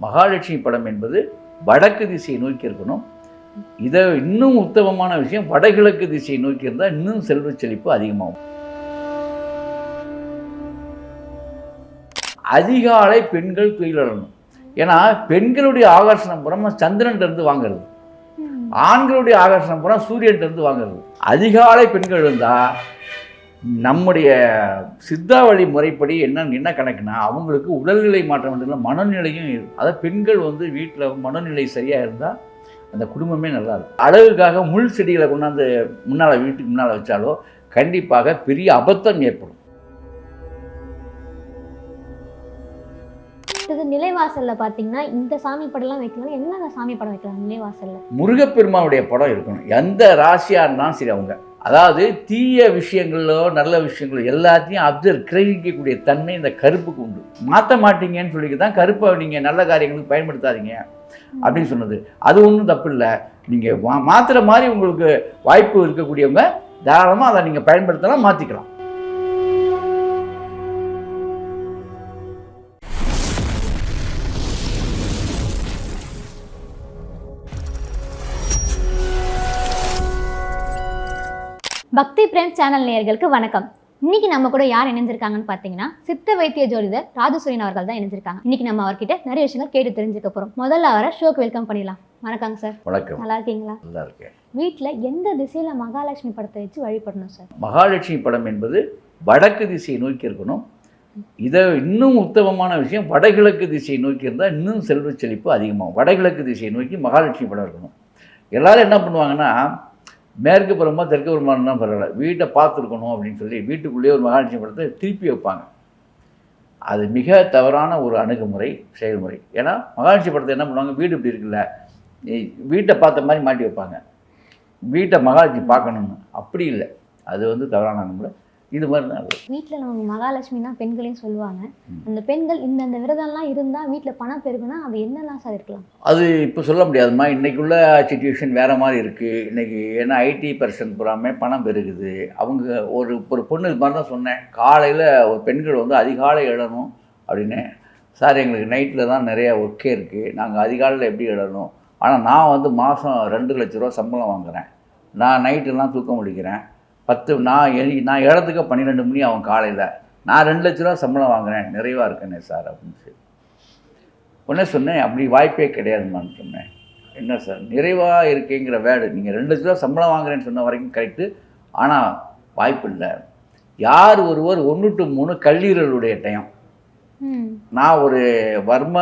மகாலட்சுமி படம் என்பது வடக்கு திசையை நோக்கி இருக்கணும். இதை இன்னும் உத்தமமான விஷயம் வடகிழக்கு திசையை நோக்கி இருந்தால் இன்னும் செல்வச் செழிப்பு அதிகமாகும். அதிகாலை பெண்கள் துயிலணும் ஏன்னா பெண்களுடைய ஆகர்ஷணம் புறம் சந்திரன்ல இருந்து வாங்குறது. ஆண்களுடைய ஆகர்ஷணம் புறம் சூரியன்ல இருந்து வாங்குறது. அதிகாலை பெண்கள் இருந்தால் நம்முடைய சித்தாவளி முறைப்படி என்ன என்ன கணக்குனா அவங்களுக்கு உடல்நிலை மாற்றம் மட்டும் இல்லை மனநிலையும் இருக்கும் அதாவது பெண்கள் வந்து வீட்டில் மனநிலை சரியாக இருந்தால் அந்த குடும்பமே நல்லா இருக்கும். அழகுக்காக முள் செடிகளை கொண்டாந்து முன்னால் வீட்டுக்கு முன்னால் வச்சாலோ கண்டிப்பாக பெரிய அபத்தம் ஏற்படும். இது நிலைவாசல்ல பாத்தீங்கன்னா இந்த சாமி படம்லாம் வைக்கலாம் என்னென்ன சாமி படம் வைக்கலாம்? நிலைவாசல்ல. முருகப்பெருமானுடைய படம் இருக்கணும். எந்த ராசியாக இருந்தாலும் சரி அவங்க. அதாவது தீய விஷயங்களோ நல்ல விஷயங்களோ எல்லாத்தையும் அப்சர்வ் கிரகிக்கக்கூடிய தன்மை இந்த கருப்புக்கு உண்டு. மாற்ற மாட்டீங்கன்னு சொல்லி தான் கருப்பை நீங்கள் நல்ல காரியங்களுக்கு பயன்படுத்தாதீங்க அப்படின்னு சொன்னது. அது ஒன்றும் தப்பு இல்லை நீங்கள் மா மாற்றுற மாதிரி உங்களுக்கு வாய்ப்பு இருக்கக்கூடியவங்க தாராளமாக அதை நீங்கள் பயன்படுத்தலாம் மாற்றிக்கலாம் பக்தி பிரேம் சேனல் நேயர்களுக்கு வணக்கம். இன்னைக்கு நம்ம கூட யார் இணைஞ்சிருக்காங்கன்னு பார்த்தீங்கன்னா சித்த வைத்திய ஜோதிடர் ராஜசூரியன் அவர்கள் தான் இணைஞ்சிருக்காங்க. இன்னைக்கு நம்ம அவர்கிட்ட நிறைய விஷயங்கள் கேட்டு தெரிஞ்சுக்க போறோம். முதல்ல அவரை ஷோக்கு வெல்கம் பண்ணிடலாம். வணக்கங்க சார். வணக்கம். நல்லா இருக்கீங்களா? நல்லா இருக்கேன். வீட்டில் எந்த திசையில மகாலட்சுமி படத்தை வச்சு வழிபடணும் சார்? மகாலட்சுமி படம் என்பது வடக்கு திசையை நோக்கி இருக்கணும். இதை இன்னும் உத்தமமான விஷயம் வடகிழக்கு திசையை நோக்கி இருந்தால் இன்னும் செல்வச் செழிப்பு அதிகமாகும். வடகிழக்கு திசையை நோக்கி மகாலட்சுமி படம் இருக்கணும். எல்லாரும் என்ன பண்ணுவாங்கன்னா மேற்கு புறமா தெற்கு புறமானா பரவாயில்ல. வீட்டை பார்த்துருக்கணும் அப்படின்னு சொல்லி வீட்டுக்குள்ளேயே ஒரு மகாலட்சுமி படத்தை திருப்பி வைப்பாங்க. அது மிக தவறான ஒரு அணுகுமுறை செயல்முறை. ஏன்னா மகாலட்சுமி படத்தை என்ன பண்ணுவாங்க? வீடு இப்படி இருக்குல்ல. வீட்டை பார்த்த மாதிரி மாட்டி வைப்பாங்க. வீட்டை மகாலட்சுமி பார்க்கணும்னு. அப்படி இல்லை. அது வந்து தவறான அணுகுமுறை. இது மாதிரி தான் அது. வீட்டில் நம்ம மகாலட்சுமினா பெண்களையும் சொல்லுவாங்க. அந்த பெண்கள் இந்தந்த விரதம்லாம் இருந்தால் வீட்டில் பணம் பெருகுனா அது என்னெல்லாம் சார் இருக்கலாம்? அது இப்போ சொல்ல முடியாதும்மா. இன்றைக்குள்ள சுச்சுவேஷன் வேறு மாதிரி இருக்குது இன்றைக்கி ஏன்னா ஐடி பர்சன் பூராமே பணம் பெருகுது. அவங்க ஒரு ஒரு பொண்ணு இது மாதிரி தான் சொன்னேன். காலையில் ஒரு பெண்கள் வந்து அதிகாலை எழணும் அப்படின்னு. சார் எங்களுக்கு நைட்டில் தான் நிறைய ஒர்க்கே இருக்குது நாங்கள் அதிகாலையில் எப்படி எழணும்? ஆனால் நான் வந்து மாதம் ரெண்டு லட்ச ரூபா சம்பளம் வாங்குகிறேன் நான் நைட்டெல்லாம் தூக்கம் முடிக்கிறேன் பத்து நான் நான் இடத்துக்கு பன்னிரெண்டு மணி ஆகும் காலையில். நான் ரெண்டு லட்ச ரூபா சம்பளம் வாங்குறேன். நிறைவாக இருக்கேனே சார் அப்படின்னு சொல்லி. உடனே சொன்னேன் அப்படி வாய்ப்பே கிடையாதுமான்னு சொன்னேன். என்ன சார் நிறைவாக இருக்கேங்கிற வேர்டு நீங்கள் ரெண்டு லட்ச ரூபா சம்பளம் வாங்குறேன்னு சொன்ன வரைக்கும் கரெக்டு ஆனால் வாய்ப்பு இல்லை. யார் ஒருவர் ஒன்று டு மூணு கல்லீரலுடைய டைம் நான் ஒரு வர்ம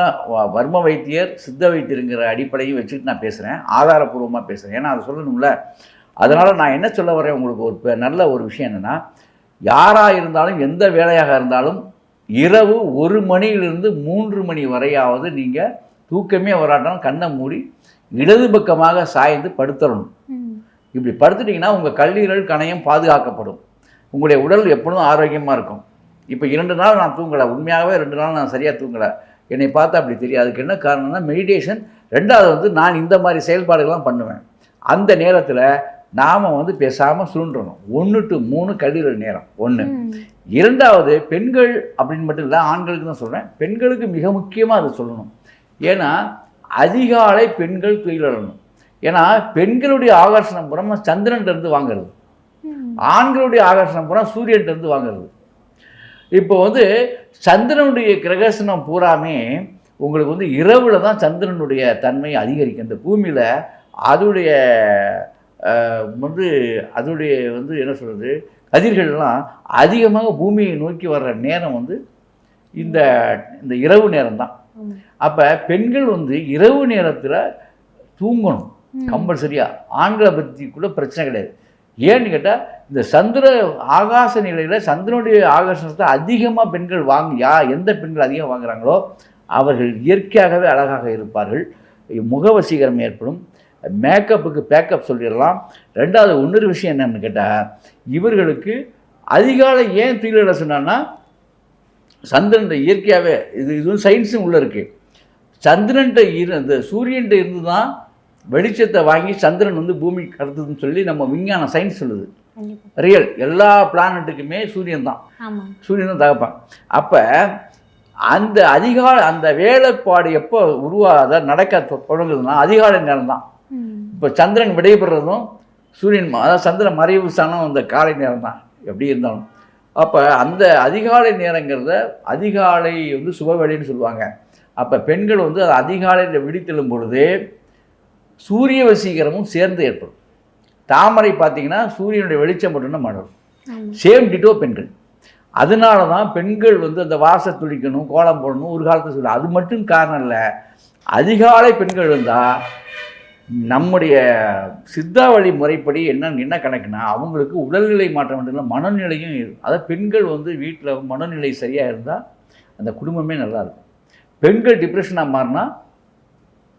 வர்ம வைத்தியர் சித்த வைத்தியருங்கிற அடிப்படையும் வச்சுட்டு நான் பேசுகிறேன் ஆதாரப்பூர்வமாக பேசுகிறேன் ஏன்னா அதை சொல்லணும்ல. அதனால் நான் என்ன சொல்ல வரேன் உங்களுக்கு ஒரு நல்ல ஒரு விஷயம் என்னென்னா யாராக இருந்தாலும் எந்த வேலையாக இருந்தாலும் இரவு ஒரு மணியிலிருந்து மூன்று மணி வரையாவது நீங்கள் தூக்கமே வராட்டாலும் கண்ணை மூடி இடது பக்கமாக சாய்ந்து படுத்துறணும். ம். இப்படி படுத்துட்டிங்கன்னா உங்கள் கல்லீரல் கணையம் பாதுகாக்கப்படும். உங்களுடைய உடல் எப்பொழுதும் ஆரோக்கியமாக இருக்கும். இப்போ இரண்டு நாள் நான் தூங்கலை உண்மையாகவே ரெண்டு நாள் நான் சரியாக தூங்கலை. என்னை பார்த்தா அப்படி தெரியும். அதுக்கு என்ன காரணம்னா மெடிடேஷன் ரெண்டாவது வந்து நான் இந்த மாதிரி செயல்பாடுகள்லாம் பண்ணுவேன். அந்த நேரத்தில் நாம் வந்து பேசாமல் சுருண்டணும். ஒன்று டு மூணு கல்லீரல் நேரம். ஒன்று இரண்டாவது பெண்கள் அப்படின்னு மட்டும் இல்லை ஆண்களுக்கு தான் சொல்கிறேன் பெண்களுக்கு மிக முக்கியமாக அதை சொல்லணும். ஏன்னா அதிகாலை பெண்கள் துயிலணும் ஏன்னா பெண்களுடைய ஆகர்ஷணம் புறம் சந்திரன்ல இருந்து வாங்குறது. ஆண்களுடைய ஆகர்ஷணம் புறம் சூரியன்ல இருந்து வாங்குறது. இப்போ வந்து சந்திரனுடைய கிரகசனம் பூராமே உங்களுக்கு வந்து இரவில் தான் சந்திரனுடைய தன்மை அதிகரிக்கும் இந்த பூமியில் அதோடைய வந்து அதோடைய வந்து என்ன சொல்கிறது கதிர்கள்லாம் அதிகமாக பூமியை நோக்கி வர்ற நேரம் வந்து இந்த இந்த இரவு நேரம் தான். அப்போ பெண்கள் வந்து இரவு நேரத்தில் தூங்கணும். கம்பல்சரியாக ஆண்களை பற்றி கூட பிரச்சனை கிடையாது. ஏன்னு கேட்டால் இந்த சந்திர ஆகாச நிலையில் சந்திரனுடைய ஆகர்ஷணத்தை அதிகமாக பெண்கள் வாங்க யா எந்த பெண்கள் அதிகம் வாங்குறாங்களோ அவர்கள் இயற்கையாகவே அழகாக இருப்பார்கள். முகவசீகரம் ஏற்படும். மேக்கப்புக்கு பேக்கப் சொல்லிடலாம். ரெண்டாவது இன்னொரு விஷயம் என்னன்னு கேட்டால் இவர்களுக்கு அதிகாலை ஏன் தீவிர சொன்னான்னா சந்திரன் இயற்கையாகவே இது இதுவும் சயின்ஸும் உள்ளே இருக்குது சந்திரன்ட்ட இரு இந்த சூரியன்ட்ட இருந்து தான் வெளிச்சத்தை வாங்கி சந்திரன் வந்து பூமிக்கு கடத்துதுன்னு சொல்லி நம்ம விஞ்ஞான சயின்ஸ் சொல்லுது. ரியல் எல்லா பிளானட்டுக்குமே சூரியன் தான். சூரியன் தான் தகப்பான். அப்போ அந்த அதிகாலை அந்த வேலைப்பாடு எப்போ உருவாத நடக்க தொடங்குதுன்னா அதிகாலை நேரம் தான். இப்போ சந்திரன் விடைபெறுறதும் சூரியன் அதாவது சந்திரன் மறைவு ஸ்தானம் அந்த காலை நேரம் தான் எப்படி இருந்தாலும். அப்போ அந்த அதிகாலை நேரங்கிறத அதிகாலை வந்து சுபவேளைன்னு சொல்லுவாங்க. அப்போ பெண்கள் வந்து அது அதிகாலையில் விழித்தெழும் பொழுது சூரிய வசீகரமும் சேர்ந்து ஏற்படும். தாமரை பார்த்தீங்கன்னா சூரியனுடைய வெளிச்சம் மட்டும்தான் மலரும். சேம் டிட்டோ பெண்கள். அதனால தான் பெண்கள் வந்து அந்த வாச துடிக்கணும் கோலம் போடணும் ஒரு காலத்தில் சொல்ல அது மட்டும் காரணம் இல்லை. அதிகாலை பெண்கள் இருந்தால் நம்முடைய சித்தாவளி முறைப்படி என்ன என்ன கணக்குனா அவங்களுக்கு உடல்நிலை மாற்றம் மட்டும் இல்லை மனநிலையும் அதாவது பெண்கள் வந்து வீட்டில் மனநிலை சரியாக இருந்தால் அந்த குடும்பமே நல்லா இருக்கும். பெண்கள் டிப்ரெஷனாக மாறினா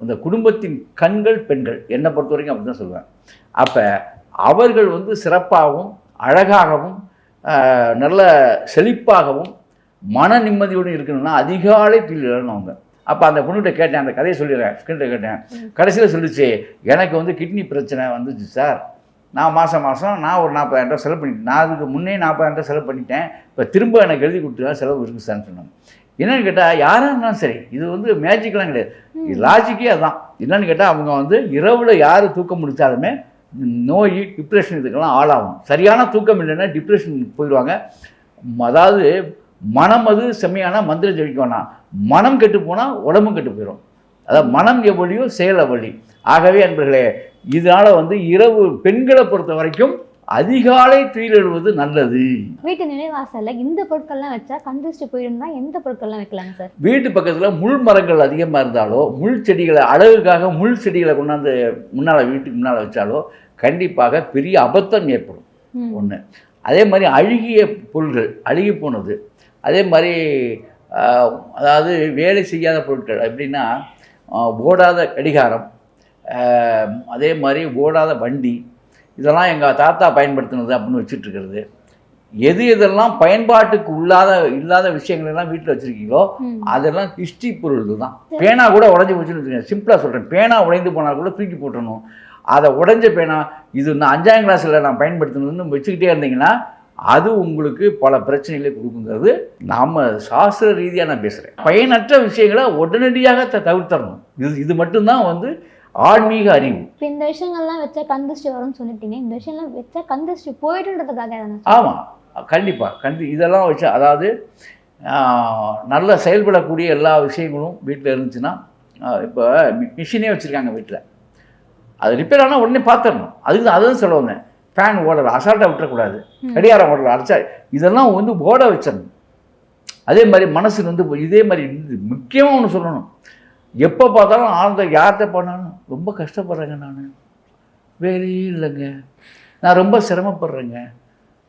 அந்த குடும்பத்தின் கண்கள் பெண்கள். என்னை பொறுத்த வரைக்கும் அப்படி தான் சொல்லுவேன். அப்போ அவர்கள் வந்து சிறப்பாகவும் அழகாகவும் நல்ல செழிப்பாகவும் மன நிம்மதியோடு இருக்கணும்னா அதிகாலை தொழில் அவங்க அப்போ அந்த பொண்ணுகிட்ட கேட்டேன் அந்த கதையை சொல்லிடுறேன் ஸ்கின்கிட்ட கேட்டேன். கடைசியில் சொல்லிச்சு எனக்கு வந்து கிட்னி பிரச்சனை வந்துச்சு சார் நான் மாதம் மாதம் நான் ஒரு நாற்பதாயிரம் ரூபாய் செலவு பண்ணிட்டேன் நான் அதுக்கு முன்னே நாற்பதாயிரம் ரூபாய் செலவு பண்ணிட்டேன். இப்போ திரும்ப எனக்கு எழுதி கொடுத்துருவா செலவு இருக்குது சார்னு சொன்னாங்க. என்னன்னு கேட்டால் யாராக இருந்தாலும் சரி இது வந்து மேஜிக்லாம் கிடையாது. லாஜிக்கே அதான். என்னன்னு கேட்டால் அவங்க வந்து இரவில் யார் தூக்கம் முடித்தாலுமே நோய் டிப்ரெஷன் இதுக்கெல்லாம் ஆளாகும். சரியான தூக்கம் இல்லைன்னா டிப்ரெஷன் போயிடுவாங்க அதாவது மனம் அது செம்மையான மந்திரம் ஜெயிக்க வேணாம் மனம் கெட்டு போனால் உடம்பும் கெட்டு போயிடும் அதாவது மனம் எவ்வளியோ செயல் எவ்வளி ஆகவே அன்பர்களே இதனால் வந்து இரவு பெண்களை பொறுத்த வரைக்கும் அதிகாலை துயிலெழுவது நல்லது. வீட்டு நிலைவாசல்ல இந்த பொருட்கள்லாம் வச்சா கந்திஷ்டி போயிடும்னா எந்த பொருட்கள்லாம் வைக்கலாங்க சார்? வீட்டு பக்கத்தில் முள் மரங்கள் அதிகமாக இருந்தாலோ முள் செடிகளை அழகுக்காக முள் செடிகளை கொண்டாந்து முன்னால் வீட்டுக்கு முன்னால் வச்சாலோ கண்டிப்பாக பெரிய அபத்தம் ஏற்படும். ஒன்று அதே மாதிரி அழுகிய பொருள்கள் அழுகி போனது. அதே மாதிரி அதாவது வேலை செய்யாத பொருட்கள் எப்படின்னா ஓடாத கடிகாரம் அதே மாதிரி ஓடாத வண்டி இதெல்லாம் எங்கள் தாத்தா பயன்படுத்தினது அப்படின்னு வச்சுட்டு இருக்கிறது எது எதெல்லாம் பயன்பாட்டுக்கு உள்ளாத இல்லாத விஷயங்கள் எல்லாம் வீட்டில் வச்சுருக்கீங்களோ. அதெல்லாம் ஹிஸ்ட்ரி பொருள் தான். பேனா கூட உடஞ்சி போச்சுன்னு வச்சுக்கோங்க. சிம்பிளாக சொல்கிறேன் பேனா உடைந்து போனால் கூட தூக்கி போட்டுறணும். அதை உடைஞ்ச பேனா இது நான் அஞ்சாம் கிளாஸில் நான் பயன்படுத்தினதுன்னு வச்சுக்கிட்டே இருந்தீங்கன்னா அது உங்களுக்கு பல பிரச்சனைகளை கொடுக்குங்கிறது நாம் சாஸ்திர ரீதியாக நான் பேசுகிறேன் பயனற்ற விஷயங்களை உடனடியாக த தவிர்த்தரணும். இது இது மட்டும்தான் வந்து ஆன்மீக அறிவு. இப்போ இந்த விஷயங்கள்லாம் வச்சா கந்திஷ்டி வரும்னு சொல்லிட்டீங்க. இந்த விஷயம்லாம் வச்சா கந்திஷ்டி போயிடுன்றதுக்காக ஆமாம் கண்டிப்பாக கண்டி இதெல்லாம் வச்சு அதாவது நல்ல செயல்படக்கூடிய எல்லா விஷயங்களும் வீட்டில் இருந்துச்சுன்னா இப்போ மிஷினே வச்சுருக்காங்க வீட்டில் அது ரிப்பேர் ஆனால் உடனே பார்த்துடணும் அதுக்கு தான் அதுதான் சொல்ல வந்தேன். ஃபேன் ஓடல அசால்ட்டாக விட்டுறக்கூடாது. கடிகாரம் ஓடல அடிச்சா இதெல்லாம் வந்து ஓட வச்சிடணும். அதே மாதிரி மனசு வந்து இதே மாதிரி முக்கியமாக ஒன்று சொல்லணும். எப்போ பார்த்தாலும் ஆழ்ந்த யார்கிட்ட பண்ணாலும் ரொம்ப கஷ்டப்படுறேங்க நான். வேலையே இல்லைங்க. நான் ரொம்ப சிரமப்படுறேங்க.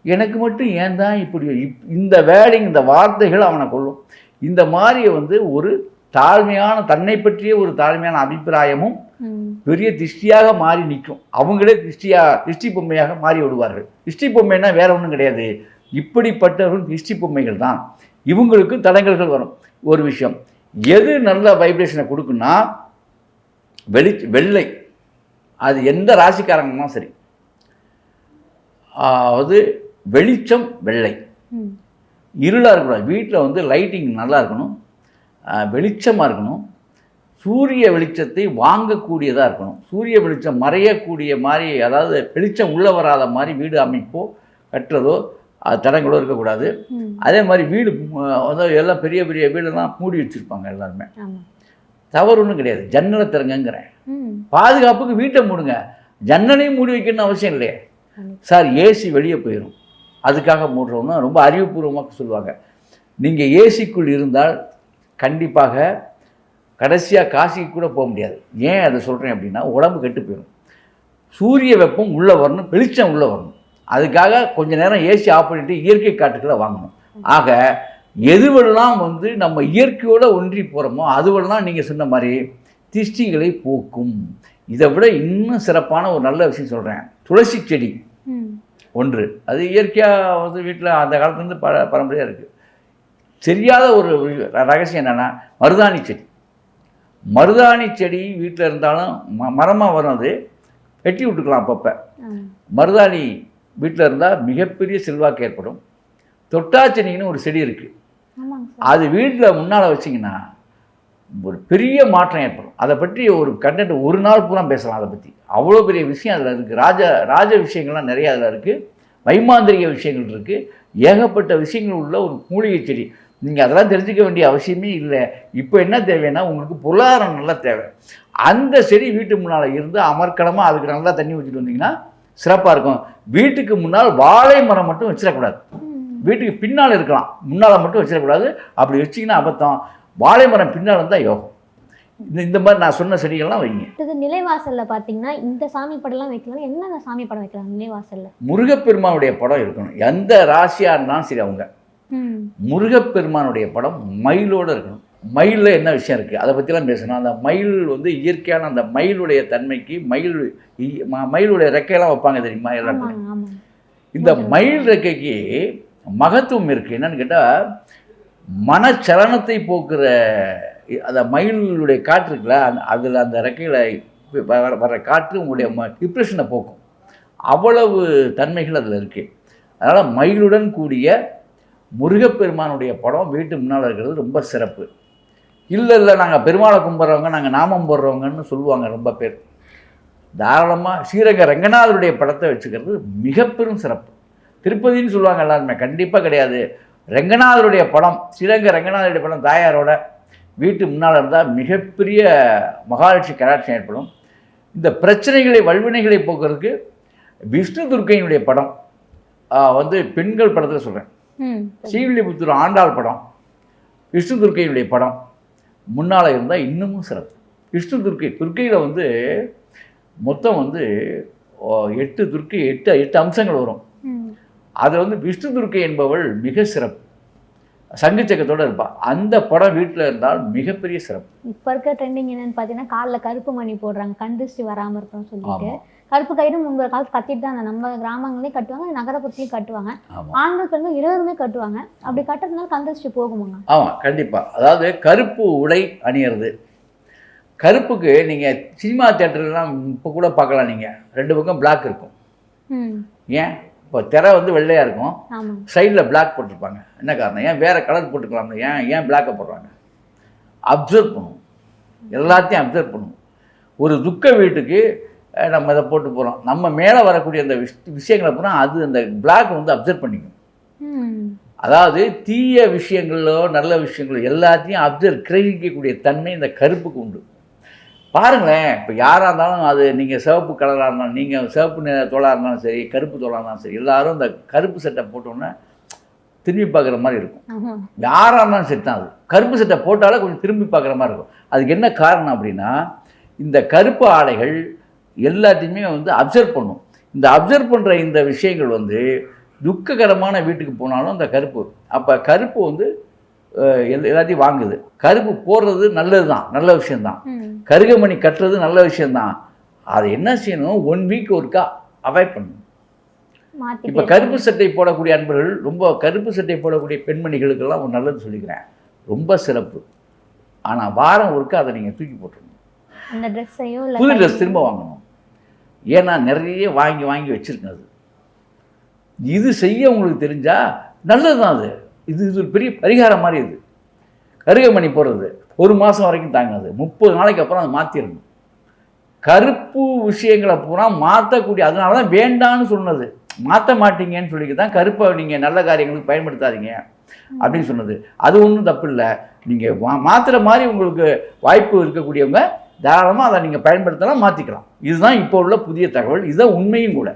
எனக்கு மட்டும் ஏன் தான் இப்படி இப்- இந்த வேலைங்க இந்த வார்த்தைகள் அவனை கொள்ளும் இந்த மாதிரி வந்து ஒரு தாழ்மையான தன்னை பற்றிய ஒரு தாழ்மையான அபிப்பிராயமும். பெரிய திருஷ்டியாக மாறி நிற்கும். அவங்களே திருஷ்டியா திருஷ்டி பொம்மையாக மாறி விடுவார்கள் திருஷ்டி பொம்மைன்னா வேற ஒன்றும் கிடையாது. இப்படிப்பட்டவர்கள் திருஷ்டி பொம்மைகள் தான். இவங்களுக்கு தடங்கல்கள் வரும். ஒரு விஷயம் எது நல்ல வைப்ரேஷனை கொடுக்குன்னா வெளி வெள்ளை. அது எந்த ராசிக்காரங்கன்னா சரி. அதாவது வெளிச்சம் வெள்ளை. இருளாக இருக்கக்கூடாது. வீட்டில் வந்து லைட்டிங் நல்லா இருக்கணும். வெளிச்சமாக இருக்கணும். சூரிய வெளிச்சத்தை வாங்கக்கூடியதாக இருக்கணும். சூரிய வெளிச்சம் மறையக்கூடிய மாதிரி அதாவது வெளிச்சம் உள்ளே வராத மாதிரி வீடு அமைப்போ கட்டுறதோ அது தடங்களோ இருக்கக்கூடாது. அதே மாதிரி வீடு அதாவது எல்லாம் பெரிய பெரிய வீடெல்லாம் மூடி வச்சுருப்பாங்க எல்லாருமே. தவறு ஒன்றும் கிடையாது. ஜன்னலை திறங்கங்கிறேன். பாதுகாப்புக்கு வீட்டை மூடுங்க. ஜன்னலையும் மூடி வைக்கணும்னு அவசியம் இல்லையே. சார் ஏசி வெளியே போயிடும் அதுக்காக மூடுறோம்னா ரொம்ப அறிவுபூர்வமாக சொல்லுவாங்க. நீங்கள் ஏசிக்குள் இருந்தால் கண்டிப்பாக கடைசியாக காசிக்கு கூட போக முடியாது. ஏன் அதை சொல்கிறேன் அப்படின்னா உடம்பு கெட்டு போயிடும் சூரிய வெப்பம் உள்ளே வரணும் வெளிச்சம் உள்ளே வரணும். அதுக்காக கொஞ்ச நேரம் ஏசி ஆஃப் பண்ணிட்டு இயற்கை காட்டுக்களை வாங்கணும். ஆக எதுவெல்லாம் வந்து நம்ம இயற்கையோடு ஒன்றி போகிறோமோ அதுவெல்லாம் நீங்கள் சொன்ன மாதிரி திஷ்டிகளை போக்கும். இதை விட இன்னும் சிறப்பான ஒரு நல்ல விஷயம் சொல்கிறேன் துளசி செடி. ஒன்று. அது இயற்கையாக வந்து வீட்டில் அந்த காலத்துலேருந்து ப பரம்பரையாக இருக்குது தெரியாத ஒரு ரகசியம் என்னென்னா மருதாணி செடி. மருதாணி செடி வீட்டில் இருந்தாலும் ம மரமாக வரும் அது. வெட்டி விட்டுக்கலாம் அப்பப்போ. மருதாணி வீட்டில் இருந்தால் மிகப்பெரிய செல்வாக்கு ஏற்படும். தொட்டாச்செடின்னு ஒரு செடி இருக்குது அது வீட்டில் முன்னால் வச்சிங்கன்னா ஒரு பெரிய மாற்றம் ஏற்படும். அதை பற்றி ஒரு கண்டென்ட் ஒரு நாள் பூரா பேசலாம் அதை பற்றி அவ்வளோ பெரிய விஷயம் அதில் இருக்குது ராஜ ராஜ விஷயங்கள்லாம் நிறைய அதில் இருக்குது வைமாந்திரிக விஷயங்கள் இருக்குது ஏகப்பட்ட விஷயங்கள் உள்ள ஒரு மூலிகை செடி. நீங்கள் அதெல்லாம் தெரிஞ்சுக்க வேண்டிய அவசியமே இல்லை. இப்போ என்ன தேவைன்னா உங்களுக்கு பொருளாதாரம் நல்லா தேவை. அந்த செடி வீட்டு முன்னால் இருந்து அமர்க்கலமாக அதுக்கு நல்லா தண்ணி ஊற்றிட்டு வந்தீங்கன்னா சிறப்பாக இருக்கும். வீட்டுக்கு முன்னால் வாழை மரம் மட்டும் வச்சிடக்கூடாது. வீட்டுக்கு பின்னால் இருக்கலாம். முன்னால் மட்டும் வச்சிடக்கூடாது. அப்படி வச்சிங்கன்னா அபத்தம். வாழை மரம் பின்னால் இருந்தால் யோகம். இந்த இந்த மாதிரி நான் சொன்ன செடிகள்லாம் வைங்க. அடுத்தது நிலைவாசல்ல பாத்தீங்கன்னா இந்த சாமி படம்லாம் வைக்கலாம் என்னென்ன சாமி படம் வைக்கலாம்? நிலைவாசல்ல. முருகப்பெருமானுடைய படம் இருக்கணும். எந்த ராசியாக இருந்தாலும் சரி அவங்க. முருகப்பெருமானுடைய படம் மயிலோடு இருக்கணும். மயிலில் என்ன விஷயம் இருக்குது அதை பற்றிலாம் பேசணும். அந்த மயில் வந்து இயற்கையான அந்த மயிலுடைய தன்மைக்கு மயில் மயிலுடைய ரெக்கையெல்லாம் வைப்பாங்க தெரியுமா எல்லா இடத்துலையும். ஆமாங்க ஆமாங்க. இந்த மயில் ரெக்கைக்கு மகத்துவம் இருக்குது என்னன்னு கேட்டால் மனச்சலனத்தை போக்குற அந்த மயிலுடைய காற்று இருக்குல்ல அந்த அதில் அந்த ரெக்கையில் வர வர காற்று உங்களுடைய ம டிப்ரெஷனை போக்கும். அவ்வளவு தன்மைகள் அதில் இருக்குது அதனால் மயிலுடன் கூடிய முருகப்பெருமானுடைய படம் வீட்டு முன்னால் இருக்கிறது ரொம்ப சிறப்பு. இல்லை இல்லை நாங்கள் பெருமாளை கும்பிட்றவங்க நாங்கள் நாமம் போடுறவங்கன்னு சொல்லுவாங்க ரொம்ப பேர். தாராளமாக ஸ்ரீரங்க ரங்கநாதருடைய படத்தை வச்சுக்கிறது மிக பெரும் சிறப்பு. திருப்பதின்னு சொல்லுவாங்க எல்லாருமே கண்டிப்பாக கிடையாது. ரங்கநாதருடைய படம் ஸ்ரீரங்க ரங்கநாதருடைய படம் தாயாரோட வீட்டு முன்னால் இருந்தால் மிகப்பெரிய மகாலட்சுமி கடாட்சம் ஏற்படும். இந்த பிரச்சனைகளை வல்வினைகளை போக்குறதுக்கு விஷ்ணு துர்க்கையினுடைய படம் வந்து பெண்கள் படத்தில் சொல்கிறேன் ஸ்ரீவில்லிபுத்தூர் ஆண்டாள் படம் விஷ்ணு துர்க்கையினுடைய படம் முன்னால் இருந்தால் இன்னமும் சிறப்பு. விஷ்ணு துர்க்கை துர்க்கையில் வந்து மொத்தம் வந்து எட்டு துர்க்கை எட்டு எட்டு அம்சங்கள் வரும். ம். அதில் வந்து விஷ்ணு துர்க்கை என்பவள் மிக சிறப்பு. சங்குச்சக்கத்தோடு இருப்பாள் அந்த படம் வீட்டில் இருந்தால் மிகப்பெரிய சிறப்பு. இப்ப இருக்க ட்ரெண்டிங் என்னன்னு பாத்தீங்கன்னா கால்ல கருப்பு மணி போடுறாங்க கண் திருஷ்டி வராம இருக்கணும்னு சொல்லிட்டு. கருப்பு கயிறு முன்பு காலத்து கட்டிட்டு தான் நம்ம கிராமங்களையும் கட்டுவாங்க நகரப்புறத்துலையும் கட்டுவாங்க. ஆண்கள் பெண்கள் இருவருமே கட்டுவாங்க. அப்படி கட்டுறதுனால கண் திருஷ்டி போகுமாங்க? ஆமாம் கண்டிப்பாக அதாவது கருப்பு உடை அணியிறது. கருப்புக்கு நீங்கள் சினிமா தேட்டர்லாம் இப்போ கூட பார்க்கலாம் நீங்கள் ரெண்டு பக்கம் பிளாக் இருக்கும். ஏன்? இப்போ திரை வந்து வெள்ளையாக இருக்கும். சைடில் பிளாக் போட்டிருப்பாங்க. என்ன காரணம்? ஏன் வேறு கலர் போட்டுக்கலாம்ல ஏன் ஏன் பிளாக்கை போடுறாங்க? அப்சர்வ் பண்ணும். எல்லாத்தையும் அப்சர்வ் பண்ணும். ஒரு துக்க வீட்டுக்கு நம்ம இதை போட்டு போகிறோம் நம்ம மேலே வரக்கூடிய அந்த விஷ் விஷயங்களை பூரா அது அந்த பிளாக் வந்து அப்சர்வ் பண்ணிக்கும். அதாவது தீய விஷயங்களோ நல்ல விஷயங்களோ எல்லாத்தையும் அப்சர்வ் கிரகிக்கக்கூடிய தன்மை இந்த கருப்புக்கு உண்டு. பாருங்களேன் இப்போ யாராக இருந்தாலும் அது நீங்கள் சிவப்பு கலராக இருந்தாலும் நீங்கள் சிவப்பு நிற தோலாக இருந்தாலும் சரி கருப்பு தோலாக இருந்தாலும் சரி எல்லாரும் இந்த கருப்பு சட்டை போட்டோன்னே திரும்பி பார்க்குற மாதிரி இருக்கும். யாராக இருந்தாலும் சரி தான் அது. கருப்பு சட்டை போட்டாலே கொஞ்சம் திரும்பி பார்க்குற மாதிரி இருக்கும். அதுக்கு என்ன காரணம் அப்படின்னா இந்த கருப்பு ஆடைகள் எல்லாத்தையுமே வந்து அப்சர்வ் பண்ணும். இந்த அப்சர்வ் பண்ணுற இந்த விஷயங்கள் வந்து துக்ககரமான வீட்டுக்கு போனாலும் அந்த கருப்பு. அப்போ கருப்பு வந்து எல்லாத்தையும் வாங்குது. கருப்பு போடுறது நல்லது தான் நல்ல விஷயம்தான். ம். கருகமணி கட்டுறது நல்ல விஷயம்தான். அதை என்ன செய்யணும்? ஒன் வீக் ஒருக்கா அவாய்ட் பண்ணணும். இப்போ கருப்பு சட்டை போடக்கூடிய அன்பர்கள் ரொம்ப கருப்பு சட்டை போடக்கூடிய பெண்மணிகளுக்கெல்லாம் ஒரு நல்லது சொல்லிக்கிறேன். ரொம்ப சிறப்பு. ஆனால் வாரம் ஒருக்கா அதை நீங்கள் தூக்கி போட்டுருணும் புது ட்ரெஸ் திரும்ப வாங்கணும். ஏன்னா நிறைய வாங்கி வாங்கி வச்சிருக்கேன் அது. இது செய்ய உங்களுக்கு தெரிஞ்சால் நல்லது தான் அது. இது இது ஒரு பெரிய பரிகாரம் மாதிரி இது கருகமணி போடுறது ஒரு மாதம் வரைக்கும் தாங்காது. முப்பது நாளைக்கு அப்புறம் அதை மாற்றிடணும் கருப்பு விஷயங்களை பூரா மாற்றக்கூடிய அதனால தான் வேண்டான்னு சொன்னது. மாற்ற மாட்டீங்கன்னு சொல்லி தான் கருப்பை நீங்கள் நல்ல காரியங்களுக்கு பயன்படுத்தாதீங்க அப்படின்னு சொன்னது. அது ஒன்றும் தப்பு இல்லை நீங்கள் மா மாற்றுற மாதிரி உங்களுக்கு வாய்ப்பு இருக்கக்கூடியவங்க தாராளமாக அதை நீங்கள் பயன்படுத்தலாம் மாற்றிக்கலாம் இதுதான் இப்போ உள்ள புதிய தகவல். இதுதான் உண்மையும் கூட.